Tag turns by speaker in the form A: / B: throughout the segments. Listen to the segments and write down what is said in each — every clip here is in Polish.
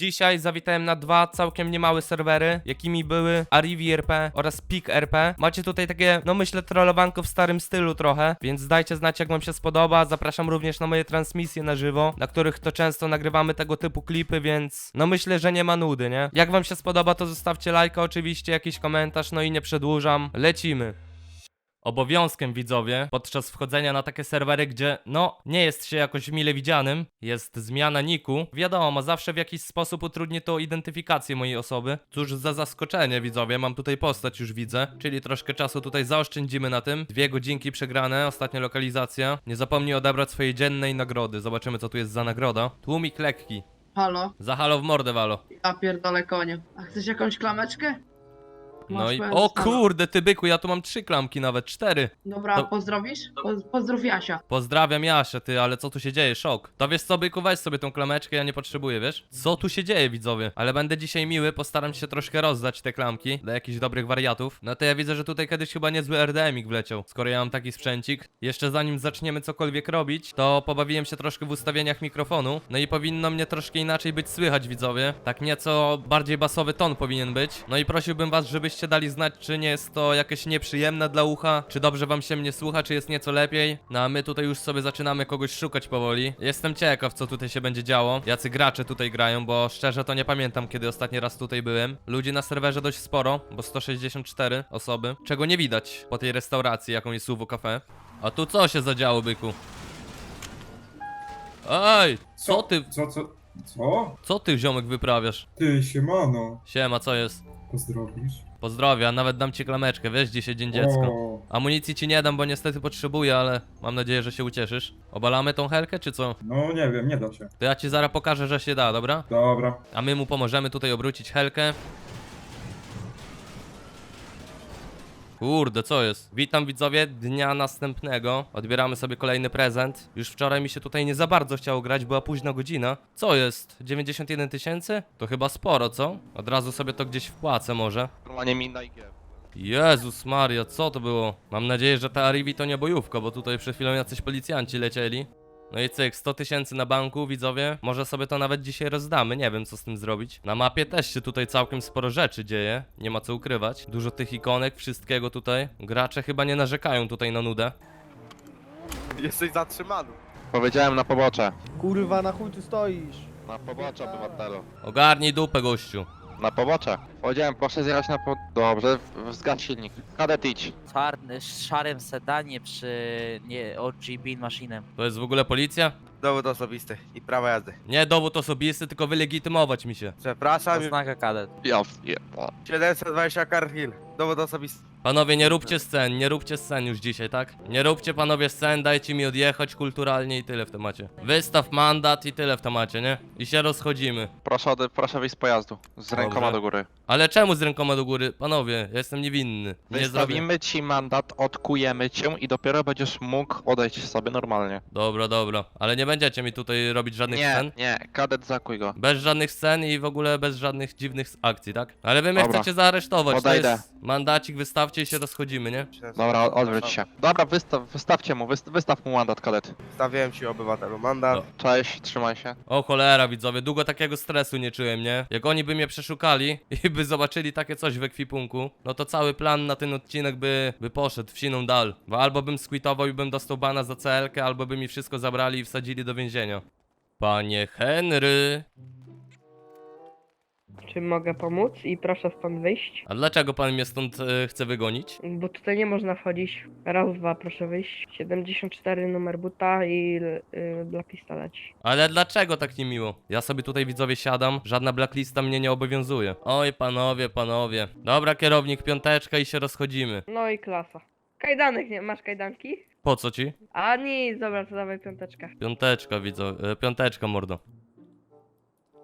A: Dzisiaj zawitałem na dwa całkiem niemałe serwery, jakimi były Arivi RP oraz Peak RP. Macie tutaj takie, no myślę, trollowanko w starym stylu trochę, więc dajcie znać jak wam się spodoba. Zapraszam również na moje transmisje na żywo, na których to często nagrywamy tego typu klipy, więc no myślę, że nie ma nudy, nie? Jak wam się spodoba, to zostawcie lajka oczywiście, jakiś komentarz, no i nie przedłużam. Lecimy. Obowiązkiem widzowie podczas wchodzenia na takie serwery, gdzie no nie jest się jakoś mile widzianym, jest zmiana niku. Wiadomo, zawsze w jakiś sposób utrudni to identyfikację mojej osoby. Cóż za zaskoczenie widzowie, mam tutaj postać już widzę, czyli troszkę czasu tutaj zaoszczędzimy na tym. Dwie godzinki przegrane, ostatnia lokalizacja. Nie zapomnij odebrać swojej dziennej nagrody, zobaczymy co tu jest za nagroda. Tłumik lekki.
B: Halo,
A: Za halo w mordę walo.
B: ja pierdolę konie. A chcesz jakąś klameczkę?
A: No
B: Masz
A: i o kurde ty byku, ja tu mam trzy klamki nawet, cztery.
B: Dobra,
A: To-
B: pozdrowisz? Po, pozdrów Jasia.
A: Pozdrawiam Jaszę, ty, ale co tu się dzieje? Szok. To wiesz co, byku, weź sobie tą klameczkę, ja nie potrzebuję, wiesz? Co tu się dzieje, widzowie? Ale będę dzisiaj miły, postaram się troszkę rozdać te klamki dla jakichś dobrych wariatów. No to ja widzę, że tutaj kiedyś chyba niezły RDMik wleciał, skoro ja mam taki sprzęcik. Jeszcze zanim zaczniemy cokolwiek robić, to pobawiłem się troszkę w ustawieniach mikrofonu. No i powinno mnie troszkę inaczej być słychać, widzowie. Tak nieco bardziej basowy ton powinien być. No i prosiłbym was, żebyście dali znać, czy nie jest to jakieś nieprzyjemne dla ucha, czy dobrze wam się mnie słucha, czy jest nieco lepiej. No a my tutaj już sobie zaczynamy kogoś szukać powoli. Jestem ciekaw, co tutaj się będzie działo. Jacy gracze tutaj grają, bo szczerze to nie pamiętam, kiedy ostatni raz tutaj byłem. Ludzi na serwerze dość sporo, bo 164 osoby, czego nie widać po tej restauracji, jaką jest Suwo Cafe. A tu co się zadziało, byku? Ej, co ty,
C: Co, co, co?
A: co ty ziomek wyprawiasz?
C: Ty, siemano.
A: Siema, co jest?
C: Pozdrowisz?
A: Pozdrowia, nawet dam ci klameczkę, wiesz, dzisiaj dzień dziecka.
C: O,
A: Amunicji ci nie dam, bo niestety potrzebuję, ale mam nadzieję, że się ucieszysz. Obalamy tą helkę, czy co?
C: no nie wiem, nie da się.
A: To ja ci zaraz pokażę, że się da, dobra?
C: Dobra.
A: A my mu pomożemy tutaj obrócić helkę. Kurde, co jest? Witam widzowie dnia następnego. Odbieramy sobie kolejny prezent. Już wczoraj mi się tutaj nie za bardzo chciało grać, była późna godzina. Co jest? 91 tysięcy? To chyba sporo, co? Od razu sobie to gdzieś wpłacę może.
D: Normalnie mi na IG.
A: Jezus Maria, co to było? Mam nadzieję, że ta Arrivi to nie bojówka, bo tutaj przed chwilą jacyś policjanci lecieli. No i cyk, 100 tysięcy na banku, widzowie. Może sobie to nawet dzisiaj rozdamy, nie wiem co z tym zrobić. Na mapie też się tutaj całkiem sporo rzeczy dzieje, nie ma co ukrywać. Dużo tych ikonek, wszystkiego tutaj. Gracze chyba nie narzekają tutaj na nudę.
D: Jesteś zatrzymany. Powiedziałem na pobocze.
E: Kurwa, na chuj tu stoisz?
D: Na pobocze, obywatelu.
A: Ogarnij dupę, gościu.
D: Na pobocze. Powiedziałem, proszę zjechać na po... Dobrze, w- zgaś silnik. Kadet idź.
F: czarny, szarym sedanie przy nie, OG Bean Machinem.
A: To jest w ogóle policja?
G: Dowód osobisty i prawo jazdy.
A: Nie dowód osobisty, tylko wylegitymować mi się.
G: Przepraszam,
F: Oznaka kadet.
D: Ja wiem.
G: 720 Car Hill. Dowód osobisty.
A: Panowie, nie róbcie scen, nie róbcie scen już dzisiaj, tak? Nie róbcie panowie scen, dajcie mi odjechać kulturalnie i tyle w temacie. Wystaw mandat i tyle w temacie, nie? I się rozchodzimy.
D: Proszę, ode... proszę wyjść z pojazdu. Z rękoma
A: Dobrze.
D: do góry.
A: Ale czemu z rękoma do góry? Panowie, ja jestem niewinny. Nie zrobię.
D: Wystawimy ci mandat, odkujemy cię i dopiero będziesz mógł odejść sobie normalnie.
A: Dobra, dobra. Ale nie będziecie mi tutaj robić żadnych
D: Nie,
A: scen?
D: nie, kadet zakuj go.
A: Bez żadnych scen i w ogóle bez żadnych dziwnych akcji, tak? Ale wy mnie
D: Dobra.
A: chcecie zaaresztować,
D: Odejdę.
A: to jest mandacik, wystawcie i się rozchodzimy, nie?
D: Dobra, odwróć się. Dobra, wystaw, wystawcie mu, wyst wystaw mu mandat, kadet.
G: Stawiałem ci obywatelu mandat.
A: No.
D: Cześć, trzymaj się.
A: O cholera, widzowie, długo takiego stresu nie czułem, nie? Jak oni by mnie przeszukali i by zobaczyli takie coś w ekwipunku, no to cały plan na ten odcinek by, by poszedł w siną dal. Bo albo bym squitował i bym dostał bana za CLK, albo by mi wszystko zabrali i wsadzili do więzienia. Panie Henry,
H: Czy mogę pomóc i proszę stąd wyjść?
A: a dlaczego pan mnie stąd e, chce wygonić?
H: Bo tutaj nie można wchodzić. Raz, dwa, proszę wyjść. 74 numer buta i y, leci.
A: Ale dlaczego tak niemiło? Ja sobie tutaj widzowie siadam, żadna blacklista mnie nie obowiązuje. Oj, panowie, panowie. Dobra, kierownik, piąteczka i się rozchodzimy.
H: No i klasa. Kajdanek nie, masz kajdanki?
A: Po co ci?
H: A nic, dobra, to dawaj piąteczkę.
A: Piąteczka, widzę. E, piąteczka, mordo.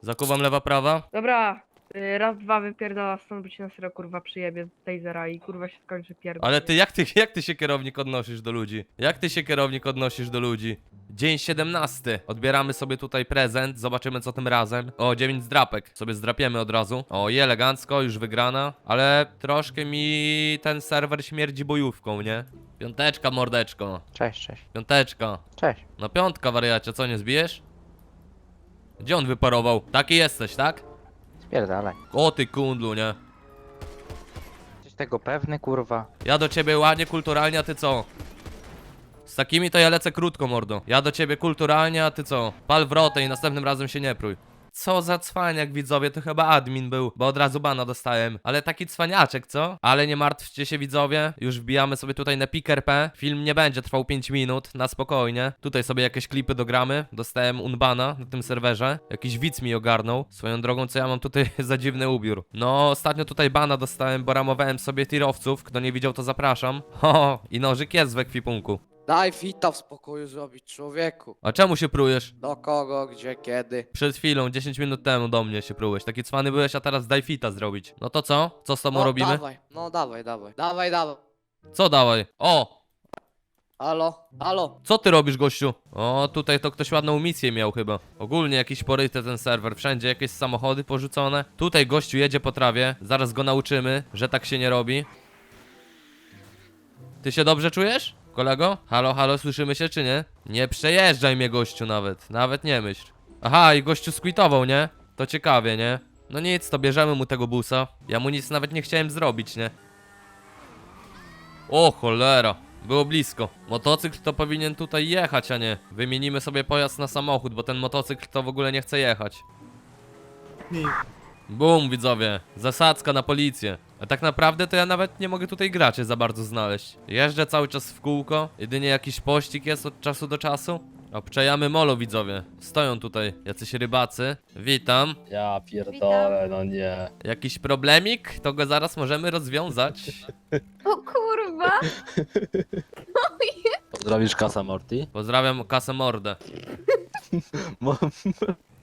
A: Zakuwam lewa, prawa?
H: Dobra, y, raz, dwa wypierdala stąd, bo ci na serio kurwa przyjebie z tasera i kurwa się skończy pierdol.
A: Ale ty jak, ty, jak ty się kierownik odnosisz do ludzi? Jak ty się kierownik odnosisz do ludzi? Dzień 17. Odbieramy sobie tutaj prezent, zobaczymy co tym razem. O, 9 zdrapek. Sobie zdrapiemy od razu. O, i elegancko, już wygrana. Ale troszkę mi ten serwer śmierdzi bojówką, nie? Piąteczka, mordeczko.
D: Cześć, cześć.
A: Piąteczka.
D: Cześć.
A: No piątka, wariacie, co nie zbijesz? Gdzie on wyparował? Taki jesteś, tak? O ty kundlu, nie?
D: Jesteś tego pewny, kurwa?
A: Ja do ciebie ładnie, kulturalnie, a ty co? Z takimi to ja lecę krótko, mordo. Ja do ciebie kulturalnie, a ty co? Pal wrotę i następnym razem się nie prój. Co za cwaniak, widzowie, to chyba admin był, bo od razu bana dostałem. Ale taki cwaniaczek, co? Ale nie martwcie się, widzowie, już wbijamy sobie tutaj na PikerP. Film nie będzie trwał 5 minut, na spokojnie. Tutaj sobie jakieś klipy dogramy. Dostałem unbana na tym serwerze. Jakiś widz mi ogarnął. Swoją drogą, co ja mam tutaj za dziwny ubiór. No, ostatnio tutaj bana dostałem, bo ramowałem sobie tirowców. Kto nie widział, to zapraszam. Ho, i nożyk jest w ekwipunku.
I: Daj fita w spokoju zrobić, człowieku.
A: A czemu się prujesz?
I: Do kogo, gdzie, kiedy?
A: Przed chwilą, 10 minut temu do mnie się prułeś. Taki cwany byłeś, a teraz daj fita zrobić. No to co? Co z tobą
I: no,
A: robimy?
I: dawaj, no dawaj, dawaj. Dawaj, dawaj.
A: Co dawaj? O!
I: Halo, halo.
A: Co ty robisz, gościu? O, tutaj to ktoś ładną misję miał chyba. Ogólnie jakiś poryty ten serwer, wszędzie jakieś samochody porzucone. Tutaj gościu jedzie po trawie, zaraz go nauczymy, że tak się nie robi. Ty się dobrze czujesz, kolego? Halo, halo, słyszymy się czy nie? Nie przejeżdżaj mnie, gościu, nawet. Nawet nie myśl. Aha, i gościu skwitował, nie? To ciekawie, nie? No nic, to bierzemy mu tego busa. Ja mu nic nawet nie chciałem zrobić, nie? O cholera, było blisko. Motocykl to powinien tutaj jechać, a nie. Wymienimy sobie pojazd na samochód, bo ten motocykl to w ogóle nie chce jechać. Bum, widzowie. Zasadzka na policję. A tak naprawdę to ja nawet nie mogę tutaj graczy za bardzo znaleźć. Jeżdżę cały czas w kółko, jedynie jakiś pościg jest od czasu do czasu. Obczajamy molo, widzowie. Stoją tutaj jacyś rybacy. Witam.
J: Ja pierdolę, no nie.
A: Jakiś problemik? To go zaraz możemy rozwiązać.
H: O kurwa!
J: Pozdrowisz Kasa Morty?
A: Pozdrawiam kasę mordę.
J: Mo-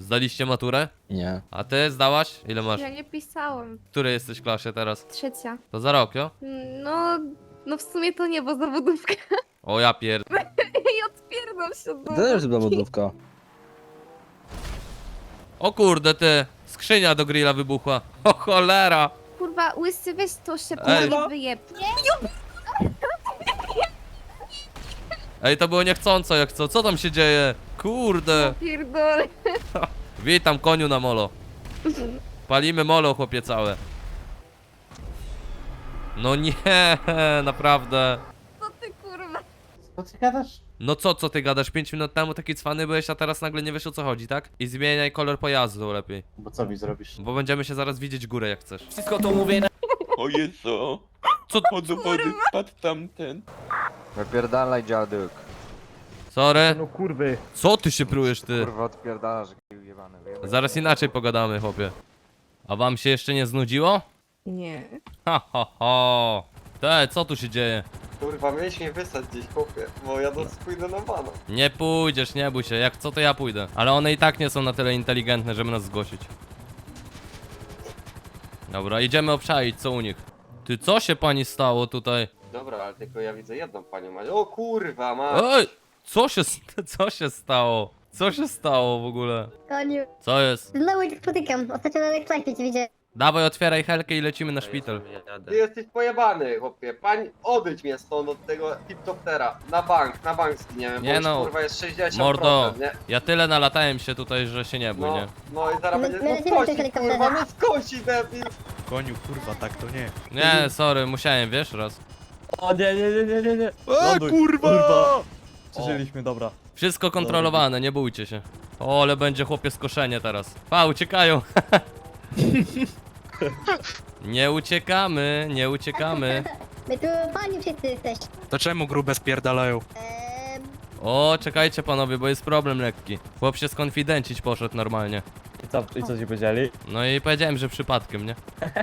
A: Zdaliście maturę?
J: nie.
A: A ty zdałaś? Ile masz?
H: Ja nie pisałam.
A: W której jesteś w klasie teraz?
H: Trzecia.
A: To za rok, jo?
H: No, no w sumie to nie, bo zawodówka.
A: O ja pier...
H: I odpierdol się od
J: To też jest zawodówka.
A: O kurde ty! Skrzynia do grilla wybuchła. O cholera!
H: Kurwa, łysy, weź to się
A: Ej.
H: nie wyjeb.
A: Ej, to było niechcąco jak co? Co tam się dzieje? Kurde!
H: Pierdolę.
A: Witam koniu na molo. Palimy molo chłopie całe. No nie, naprawdę.
H: Co ty kurwa?
E: Co ty gadasz?
A: No co, co ty gadasz? 5 minut temu taki cwany byłeś, a teraz nagle nie wiesz o co chodzi, tak? I zmieniaj kolor pojazdu lepiej.
J: Bo co mi zrobisz?
A: Bo będziemy się zaraz widzieć górę jak chcesz.
K: O Jezu,
A: Co?
K: od wody spadł tamten.
D: Wypierdalaj, dziadek.
A: Sorry.
E: No kurwy.
A: Co ty się prujesz ty?
D: Kurwa, odpierdalasz, jebany.
A: Zaraz inaczej pogadamy, chłopie. A wam się jeszcze nie znudziło?
H: Nie.
A: Ha, ha, ha. Te, co tu się dzieje?
G: Kurwa, miałeś mnie wysłać gdzieś, chłopie, bo ja do pójdę na bana.
A: Nie pójdziesz, nie bój się. Jak co, to ja pójdę. Ale one i tak nie są na tyle inteligentne, żeby nas zgłosić. Dobra, idziemy obczaić, co u nich. Ty, co się pani stało tutaj?
G: Dobra, ale tylko ja widzę jedną panią, ale... O kurwa, ma...
A: Ej! Co się, st- co się stało? Co się stało w ogóle?
H: Koniu.
A: Co jest?
H: Znowu cię spotykam. Ostatnio na Nextlife cię widzę.
A: Dawaj, otwieraj helkę i lecimy na szpital.
G: Ty jesteś pojebany, chłopie. Pań, odejdź mnie stąd od tego tip-toptera. Na bank, na bank zginiemy,
A: Nie
G: bo już,
A: no.
G: kurwa jest 60%,
A: Mordo,
G: nie?
A: ja tyle nalatałem się tutaj, że się nie bój,
G: No,
A: nie?
G: no i zaraz
H: My-
G: będzie...
H: my
G: No
H: lecimy w tym
G: skosi, kurwa, no skosi, debil!
K: Koniu, kurwa, tak to nie.
A: Nie, sorry, musiałem, wiesz, raz.
J: O nie, nie, nie, nie, nie, nie.
K: A,
J: Ląduj,
K: kurwa!
J: Przeżyliśmy, dobra.
A: Wszystko kontrolowane, nie bójcie się. O, ale będzie chłopie skoszenie teraz. Pa, uciekają. nie uciekamy, nie uciekamy.
H: My tu pani wszyscy jesteście.
K: To czemu grube spierdalają?
H: Eee,
A: O, czekajcie panowie, bo jest problem lekki. Chłop się skonfidencić poszedł normalnie.
J: I co, i co ci powiedzieli?
A: No i powiedziałem, że przypadkiem, nie?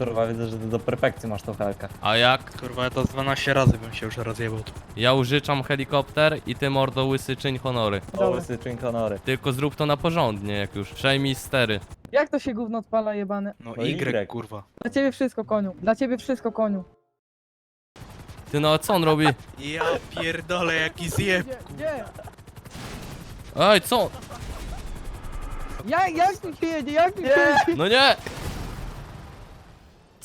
J: Kurwa, widzę, że ty do perfekcji masz tą helkę.
A: A jak?
K: Kurwa, ja to z 12 razy bym się już rozjebał tu.
A: Ja użyczam helikopter i ty mordo łysy czyń honory.
J: O, łysy czyń honory.
A: Tylko zrób to na porządnie, jak już. Przejmij stery.
E: Jak to się gówno odpala jebane?
K: No,
J: No
K: Y,
J: Y.
K: kurwa.
E: Dla ciebie wszystko koniu. Dla ciebie wszystko koniu.
A: Ty no, co on robi?
K: Ja pierdolę, jaki zjeb.
E: Gdzie? Gdzie?
A: Ej, co?
E: Jak, jak tu się jedzie? Jak się
J: Nie.
E: jedzie?
A: No nie!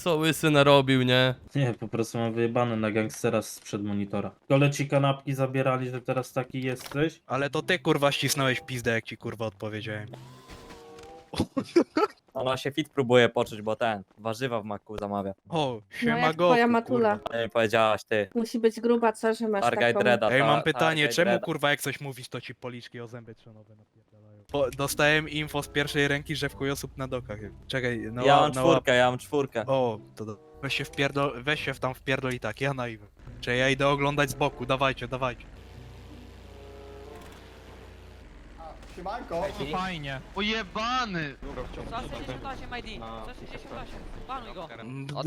A: Co łysy narobił, nie?
J: Nie, po prostu mam wyjebane na gangstera sprzed monitora. Kole ci kanapki zabierali, że teraz taki jesteś?
K: Ale to ty kurwa ścisnąłeś pizdę, jak ci kurwa odpowiedziałem.
J: Ona się fit próbuje poczuć, bo ten, warzywa w maku zamawia.
K: O,
H: No
K: siema
H: jak
K: go.
H: twoja matula.
J: A nie powiedziałaś ty.
H: Musi być gruba, co, że masz
J: Targaj
H: taką...
J: Dreda.
K: Ej,
J: ta-
K: mam pytanie,
J: targaj
K: czemu
J: Dreda.
K: kurwa jak coś mówisz, to ci policzki o zęby trzonowe napierdalają? Po, dostałem info z pierwszej ręki, że w chuj osób na dokach. Czekaj, no
J: Ja mam
K: no
J: czwórkę, ja mam czwórkę.
K: O, to do... weź się wpierdol, weź się w tam wpierdol i tak, ja naiwny. Czy ja idę oglądać z boku, dawajcie, dawajcie.
C: Siemanko.
K: Fajnie.
D: Ujebany!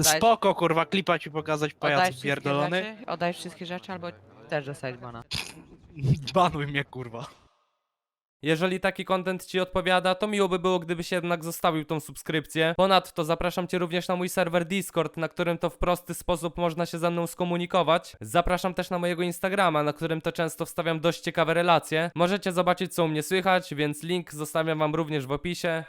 K: Spoko kurwa, klipa ci pokazać pajacu pierdolony.
F: Oddaj wszystkie rzeczy albo też dostać bana.
K: Banuj mnie kurwa.
A: Jeżeli taki content Ci odpowiada, to miło by było, gdybyś jednak zostawił tą subskrypcję. Ponadto zapraszam Cię również na mój serwer Discord, na którym to w prosty sposób można się ze mną skomunikować. Zapraszam też na mojego Instagrama, na którym to często wstawiam dość ciekawe relacje. Możecie zobaczyć, co u mnie słychać, więc link zostawiam Wam również w opisie.